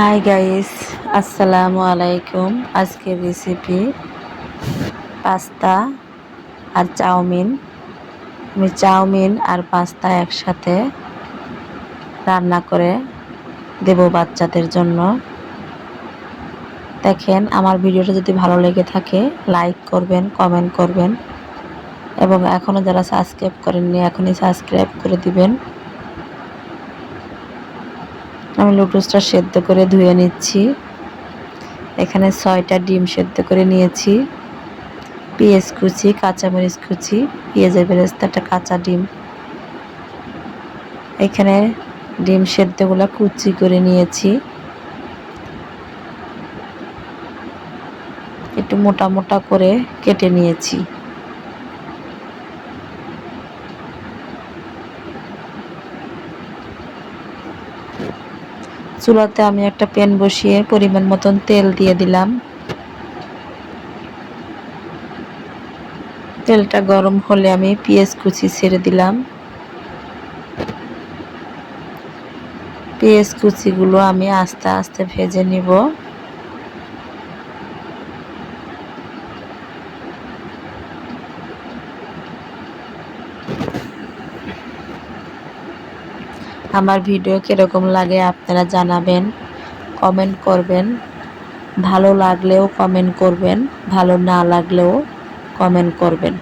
Hi guys আসসালামু আলাইকুম আজকের রেসিপি পাস্তা আর চাউমিন। আমি চাউমিন আর পাস্তা একসাথে রান্না করে দেব বাচ্চাদের জন্য। দেখেন, আমার ভিডিওটা যদি ভালো লেগে থাকে লাইক করবেন কমেন্ট করবেন। এবং এখনও যারা সাবস্ক্রাইব করেননি, এখনই সাবস্ক্রাইব করে দিবেন। আমি লুটুসটা সেদ্ধ করে ধুয়ে নিচ্ছি। এখানে ছয়টা ডিম সেদ্ধ করে নিয়েছি। পেঁয়াজ কুচি, কাঁচামরিচ কুচি, পেঁয়াজের বেরেস্তাটা কাঁচা ডিম। এখানে ডিম সেদ্ধগুলো কুচি করে নিয়েছি। একটু মোটা মোটা করে কেটে নিয়েছি। চুলাতে আমি একটা প্যান বসিয়ে পরিমাণ মতন তেল দিয়ে দিলাম। তেলটা গরম হলে আমি পেঁয়াজ কুচি ছেড়ে দিলাম। পেঁয়াজ কুচিগুলো আমি আস্তে আস্তে ভেজে নিব। আমার ভিডিও কীরকম লাগে আপনারা জানাবেন কমেন্ট করবেন, ভালো লাগলেও কমেন্ট করবেন, ভালো না লাগলেও কমেন্ট করবেন।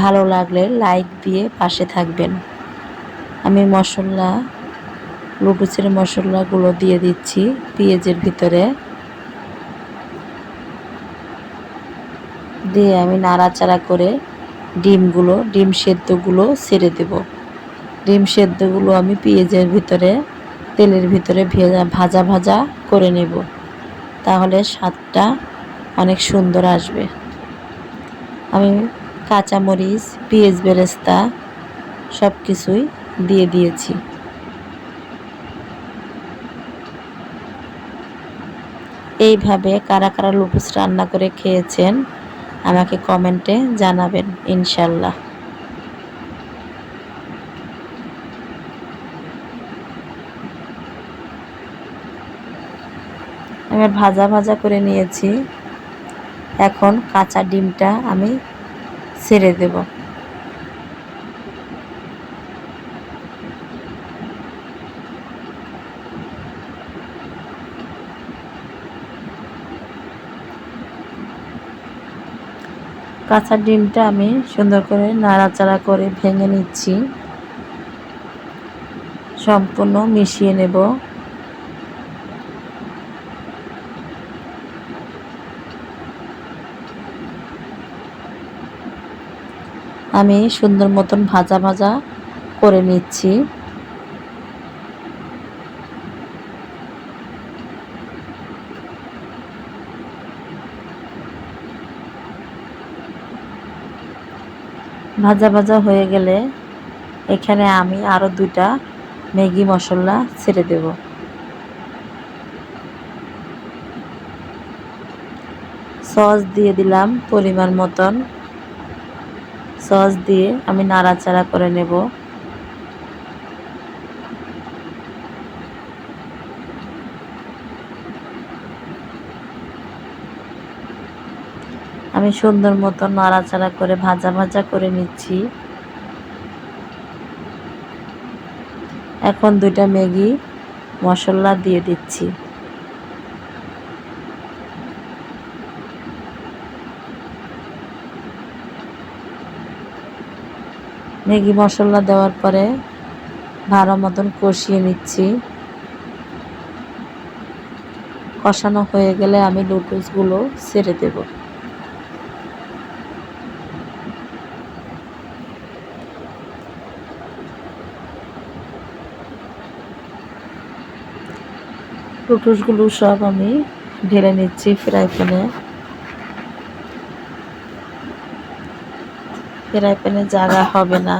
ভালো লাগলে লাইক দিয়ে পাশে থাকবেন। আমি মশলা লুটুচের মশলাগুলো দিয়ে দিচ্ছি পেঁয়াজের ভিতরে। দিয়ে আমি নাড়াচাড়া করে ডিমগুলো, ডিম সেদ্ধগুলো ছেড়ে দেবো। ডিম সেদ্ধগুলো আমি পেঁয়াজের ভিতরে, তেলের ভিতরে ভেজা, ভাজা ভাজা করে নেব। তাহলে স্বাদটা অনেক সুন্দর আসবে। আমি কাঁচামরিচ, পেঁয়াজ বেরেস্তা সব কিছুই দিয়ে দিয়েছি। এইভাবে কারা কারা লুপুস রান্না করে খেয়েছেন, আমাকে কমেন্টে জানাবেন ইনশাল্লাহ। আমি ভাজা ভাজা করে নিয়েছি। এখন কাঁচা ডিমটা আমি ছেড়ে দেব। কাঁচা ডিমটা আমি সুন্দর করে নাড়াচাড়া করে ভেঙে নিচ্ছি। সম্পূর্ণ মিশিয়ে নেব। আমি সুন্দর মতন ভাজা ভাজা করে নিচ্ছি। ভাজা ভাজা হয়ে গেলে এখানে আমি আরও দুটা ম্যাগি মশলা ছেড়ে দেব। সস দিয়ে দিলাম পরিমাণ মতন। সস দিয়ে আমি নাড়াচাড়া করে নেব। আমি সুন্দর মতো নাড়াচাড়া করে ভাজা ভাজা করে নিচ্ছি। এখন দুইটা ম্যাগি মশলা দিয়ে দিচ্ছি। ম্যাগি মশলা দেওয়ার পরে ভালো মতন কষিয়ে নিচ্ছি। কষানো হয়ে গেলে আমি নুডলসগুলো ছেড়ে দেব। নুডলসগুলো সব আমি ঢেলে নিচ্ছি ফ্রাই প্যানে ফ্রাই প্যানে জায়গা হবে না।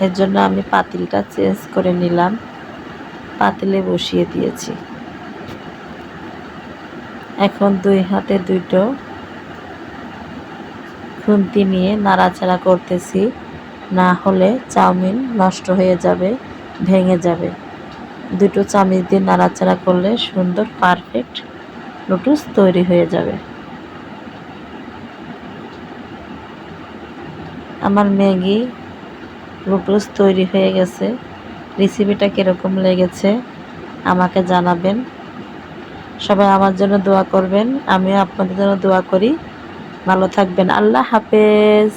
এর জন্য আমি পাতিলটা চেঞ্জ করে নিলাম। পাতিলে বসিয়ে দিয়েছি। এখন দুই হাতে দুটো খুন্তি নিয়ে নাড়াচাড়া করতেছি। না হলে চাউমিন নষ্ট হয়ে যাবে, ভেঙে যাবে। দুটো চামচ দিয়ে নাড়াচাড়া করলে সুন্দর পারফেক্ট নুডলস তৈরি হয়ে যাবে। আমার ম্যাগি নুডলস তৈরি হয়ে গেছে। রেসিপিটা কীরকম লেগেছে আমাকে জানাবেন। সবাই আমার জন্য দোয়া করবেন, আমিও আপনাদের জন্য দোয়া করি। ভালো থাকবেন, আল্লাহ হাফেজ।